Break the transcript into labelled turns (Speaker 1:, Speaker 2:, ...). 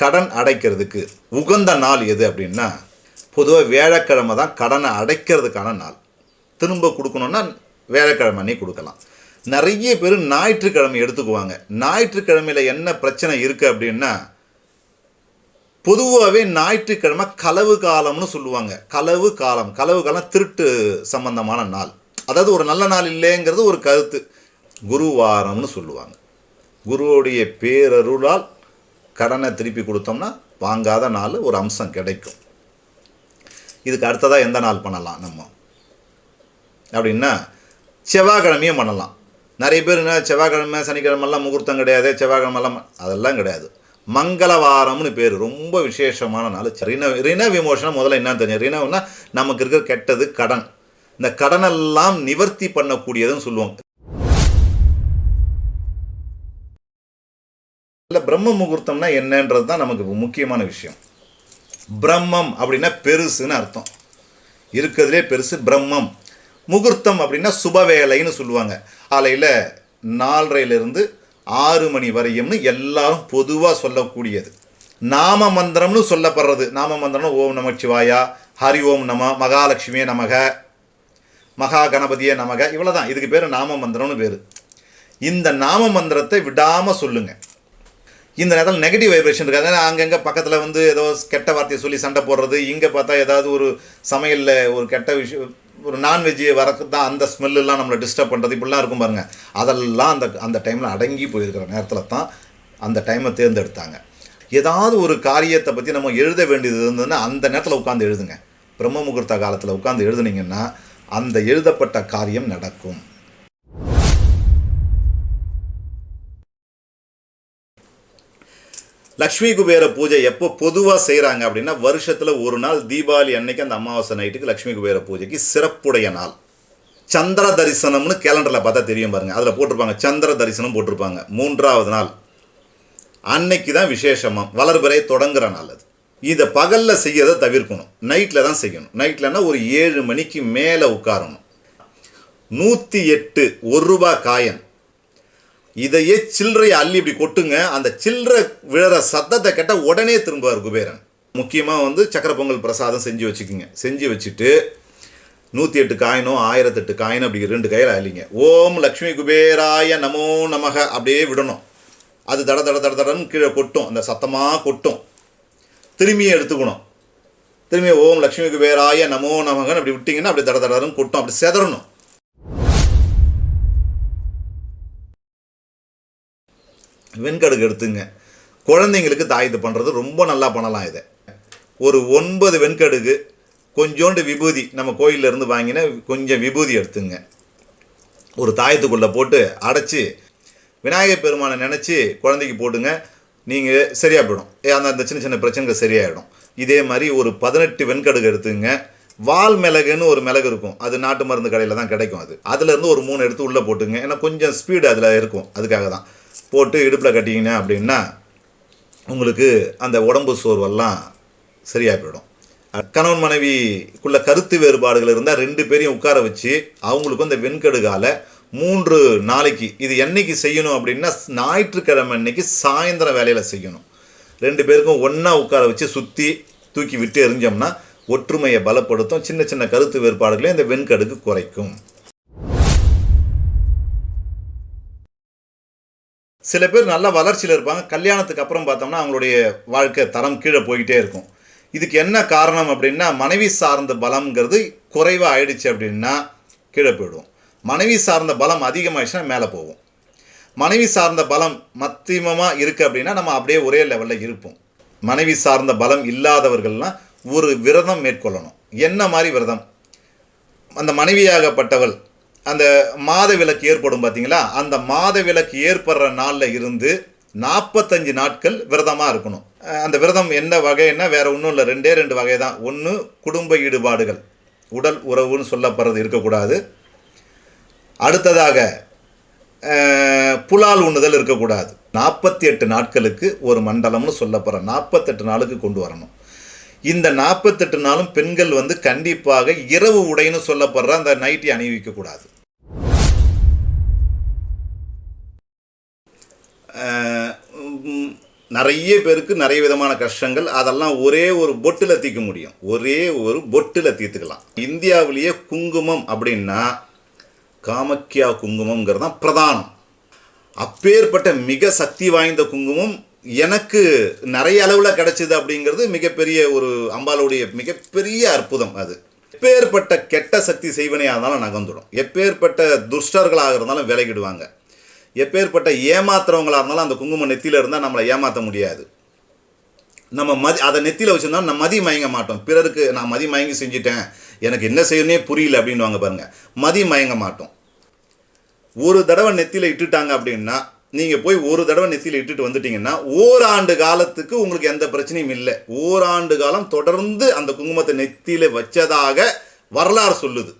Speaker 1: கடன் அடைக்கிறதுக்கு உகந்த நாள் எது அப்படின்னா பொதுவாக வியாழக்கிழமை தான் கடனை அடைக்கிறதுக்கான நாள். திரும்ப கொடுக்கணுன்னா வியாழக்கிழமை அன்னைக்கு கொடுக்கலாம். நிறைய பேர் ஞாயிற்றுக்கிழமை எடுத்துக்குவாங்க. ஞாயிற்றுக்கிழமையில் என்ன பிரச்சனை இருக்குது அப்படின்னா பொதுவாகவே ஞாயிற்றுக்கிழமை களவு காலம்னு சொல்லுவாங்க. களவு காலம். களவு காலம் திருட்டு சம்பந்தமான நாள். அதாவது ஒரு நல்ல நாள் இல்லைங்கிறது ஒரு கருத்து. குருவாரம்னு சொல்லுவாங்க. குருவுடைய பேரருளால் கடனை திருப்பி கொடுத்தோம்னா வாங்காத நாள் ஒரு அம்சம் கிடைக்கும். இதுக்கு அடுத்ததாக எந்த நாள் பண்ணலாம் நம்ம? அப்படின்னா செவ்வாய்க்கிழமையும் பண்ணலாம். நிறைய பேர் என்ன செவ்வாய்க்கிழமை சனிக்கிழமெல்லாம் முகூர்த்தம் கிடையாது செவ்வாய்க்கிழமெல்லாம் அதெல்லாம் கிடையாது. மங்களவாரம்னு பேர் ரொம்ப விசேஷமான நாள். ரின ரின விமோசனம் முதல்ல என்னன்னு தெரியும் ரினவுன்னா நமக்கு இருக்கிற கெட்டது கடன். இந்த கடனெல்லாம் நிவர்த்தி பண்ணக்கூடியதுன்னு சொல்லுவோம் பிரம்ம முகூர்த்தம்னா என்னன்றது தான் நமக்கு முக்கியமான விஷயம். பிரம்மம் அப்படின்னா பெருசுன்னு அர்த்தம். இருக்கிறதுலே பெருசு பிரம்மம். முகூர்த்தம் அப்படின்னா சுபவேலைன்னு சொல்லுவாங்க. காலையில் நாலரையிலிருந்து ஆறு மணி வரையும்னு எல்லாரும் பொதுவாக சொல்லக்கூடியது. நாம மந்திரம்னு சொல்லப்படுறது. நாம மந்திரம்னு ஓம் நமச்சிவாயா ஹரி ஓம் நம மகாலட்சுமியே நமக மகா கணபதியே நமக இவ்வளோ தான் இதுக்கு பேர் நாம மந்திரம்னு பேர். இந்த நாம மந்திரத்தை விடாமல் சொல்லுங்கள் இந்த நேரத்தில் நெகட்டிவ் வைப்ரேஷன் இருக்காது. ஏன்னா அங்கங்கே பக்கத்தில் வந்து ஏதோ கெட்ட வார்த்தையை சொல்லி சண்டை போடுறது இங்கே பார்த்தா ஏதாவது ஒரு சமையலில் ஒரு கெட்ட விஷயம் ஒரு நான்வெஜ் வரக்கு தான் அந்த ஸ்மெல்லாம் நம்மளை டிஸ்டர்ப் பண்ணுறது இப்படிலாம் இருக்கும் பாருங்கள் அதெல்லாம் அந்த அந்த டைமில் அடங்கி போயிருக்கிற நேரத்தில் தான் அந்த டைமை தேர்ந்தெடுத்தாங்க. ஏதாவது ஒரு காரியத்தை பற்றி நம்ம எழுத வேண்டியது இருந்ததுன்னா அந்த நேரத்தில் உட்காந்து எழுதுங்க. பிரம்ம முகூர்த்த காலத்தில் உட்காந்து எழுதுனீங்கன்னா அந்த எழுதப்பட்ட காரியம் நடக்கும். லக்ஷ்மி குபேர பூஜை எப்போ பொதுவாக செய்கிறாங்க அப்படின்னா வருஷத்தில் ஒரு நாள் தீபாவளி அன்னைக்கு அந்த அமாவாசை நைட்டுக்கு லக்ஷ்மி குபேர பூஜைக்கு சிறப்புடைய நாள். சந்திர தரிசனம்னு கேலண்டரில் பார்த்தா தெரியும் பாருங்கள் அதில் போட்டிருப்பாங்க. சந்திர தரிசனம் போட்டிருப்பாங்க. மூன்றாவது நாள். அன்னைக்கு தான் விசேஷமாக வளர்பிறை தொடங்குற நாள் அது. இதை பகலில் செய்யறதை தவிர்க்கணும். நைட்டில் தான் செய்யணும். நைட்லன்னா ஒரு ஏழு மணிக்கு மேலே உட்காரணும். நூற்றி எட்டு ஒரு ரூபா காயன். இதையே சில்லறையை அள்ளி இப்படி கொட்டுங்க. அந்த சில்லறை விழுற சத்தத்தை கேட்டால் உடனே திரும்புவார் குபேரன். முக்கியமாக வந்து சக்கர பொங்கல் பிரசாதம் செஞ்சு வச்சுக்கோங்க. செஞ்சு வச்சுட்டு நூற்றி எட்டு காயினோ ஆயிரத்தெட்டு காயினோ அப்படி ரெண்டு கையில் அள்ளிங்க. ஓம் லக்ஷ்மி குபேராய நமோ நமக அப்படியே விடணும். அது தட தட தட தடன்னு கீழே கொட்டும். அந்த சத்தமாக கொட்டும். திரும்பியும் எடுத்துக்கணும். திரும்பி ஓம் லக்ஷ்மி குபேராய நமோ நமகன்னு அப்படி விட்டிங்கன்னா அப்படி தட தடன்னு கொட்டும். அப்படி செதறணும். வெண்கடுகு எடுத்துங்க. குழந்தைங்களுக்கு தாயத்து பண்ணுறது ரொம்ப நல்லா பண்ணலாம் இதை. ஒரு ஒன்பது வெண்கடுகு கொஞ்சோண்டு விபூதி நம்ம கோயிலேருந்து இருந்து வாங்கின கொஞ்சம் விபூதி எடுத்துங்க. ஒரு தாயத்துக்குள்ளே போட்டு அடைச்சி விநாயகர் பெருமானை நினச்சி குழந்தைக்கு போட்டுங்க. நீங்கள் சரியாக போயிடும். ஏ, அந்த அந்த சின்ன சின்ன பிரச்சனைகள் சரியாயிடும். இதே மாதிரி ஒரு பதினெட்டு வெண்கடுகு எடுத்துங்க. வால் மிளகுன்னு ஒரு மிளகு இருக்கும். அது நாட்டு மருந்து கடையில் தான் கிடைக்கும் அது. அதுலேருந்து ஒரு மூணு எடுத்து உள்ளே போட்டுங்க. ஏன்னா கொஞ்சம் ஸ்பீடு அதில் இருக்கும். அதுக்காக தான் போட்டு இடுப்பில் கட்டிங்கன்னா அப்படின்னா உங்களுக்கு அந்த உடம்பு சோர்வெல்லாம் சரியாக போயிடும். கணவன் மனைவிக்குள்ள கருத்து வேறுபாடுகள் இருந்தால் ரெண்டு பேரையும் உட்கார வச்சு அவங்களுக்கும் இந்த வெண்கடுகால மூன்று நாளைக்கு இது என்னைக்கு செய்யணும் அப்படின்னா ஞாயிற்றுக்கிழமை அன்னைக்கு சாயந்தரம் வேலையில் செய்யணும். ரெண்டு பேருக்கும் ஒன்றா உட்கார வச்சு சுற்றி தூக்கி விட்டு எறிஞ்சோம்னா ஒற்றுமையை பலப்படுத்தும். சின்ன சின்ன கருத்து வேறுபாடுகளையும் இந்த வெண்கடுக்கு குறைக்கும். சில பேர் நல்ல வளர்ச்சியில் இருப்பாங்க. கல்யாணத்துக்கு அப்புறம் பார்த்தோம்னா அவங்களுடைய வாழ்க்கை தரம் கீழே போய்கிட்டே இருக்கும். இதுக்கு என்ன காரணம் அப்படின்னா மனைவி சார்ந்த பலம்ங்கிறது குறைவாக ஆயிடுச்சு அப்படின்னா கீழே போயிடுவோம் மனைவி சார்ந்த பலம் அதிகமாகிடுச்சுன்னா மேலே போகும். மனைவி சார்ந்த பலம் மத்தியமமாக இருக்குது அப்படின்னா நம்ம அப்படியே ஒரே லெவலில் இருப்போம். மனைவி சார்ந்த பலம் இல்லாதவர்கள்லாம் ஒரு விரதம் மேற்கொள்ளணும். என்ன மாதிரி விரதம்? அந்த மனைவியாகப்பட்டவள் அந்த மாத விலக்கு ஏற்படும் பார்த்தீங்களா அந்த மாத விலக்கு ஏற்படுற நாளில் இருந்து நாற்பத்தஞ்சு நாட்கள் விரதமாக இருக்கணும். அந்த விரதம் என்ன வகைன்னா வேறு ஒன்றும் இல்லை. ரெண்டே ரெண்டு வகை தான் ஒன்று குடும்ப ஈடுபாடுகள். உடல் உறவுன்னு சொல்லப்படுறது இருக்கக்கூடாது. அடுத்ததாக புலால் உண்ணுதல் இருக்கக்கூடாது. நாற்பத்தி எட்டு நாட்களுக்கு ஒரு மண்டலம்னு சொல்லப்படுற நாற்பத்தெட்டு நாளுக்கு கொண்டு வரணும். இந்த நாற்பத்தெட்டு நாளும் பெண்கள் வந்து கண்டிப்பாக இரவு உடைன்னு சொல்லப்படுற அந்த நைட்டி அணிவிக்கக்கூடாது. நிறைய பேருக்கு நிறைய விதமான கஷ்டங்கள். அதெல்லாம் ஒரே ஒரு பொட்டில் தீர்க்க முடியும். ஒரே ஒரு பொட்டில் தீர்த்துக்கலாம். இந்தியாவிலேயே குங்குமம் அப்படின்னா காமக்கியா குங்குமங்கிறது தான் பிரதானம். அப்பேற்பட்ட மிக சக்தி வாய்ந்த குங்குமம் எனக்கு நிறைய அளவில் கிடைச்சிது அப்படிங்கிறது மிகப்பெரிய ஒரு அம்பாளுடைய மிகப்பெரிய அற்புதம் அது. எப்பேற்பட்ட கெட்ட சக்தி செய்வனையாக இருந்தாலும் நகர்ந்துடும். எப்பேற்பட்ட துஷ்டர்களாக இருந்தாலும் விலகிடுவாங்க. எப்பேற்பட்ட ஏமாத்துறவங்களாக இருந்தாலும் அந்த குங்குமம் நெத்தியில் இருந்தால் நம்மளை ஏமாற்ற முடியாது. நம்ம மதி அதை நெத்தியில் வச்சுருந்தா நம்ம மதி மயங்க மாட்டோம். பிறருக்கு நான் மதி மயங்கி செஞ்சிட்டேன். எனக்கு என்ன செய்யணும்னே புரியல அப்படின்னு வாங்க மதி மயங்க மாட்டோம். ஒரு தடவை நெத்தியில் இட்டுட்டாங்க அப்படின்னா நீங்கள் போய் ஒரு தடவை நெத்தியில் இட்டுட்டு வந்துட்டீங்கன்னா ஓராண்டு காலத்துக்கு உங்களுக்கு எந்த பிரச்சனையும் இல்லை. ஓராண்டு காலம் தொடர்ந்து அந்த குங்குமத்தை நெத்தியில் வச்சதாக வரலாறு சொல்லுது.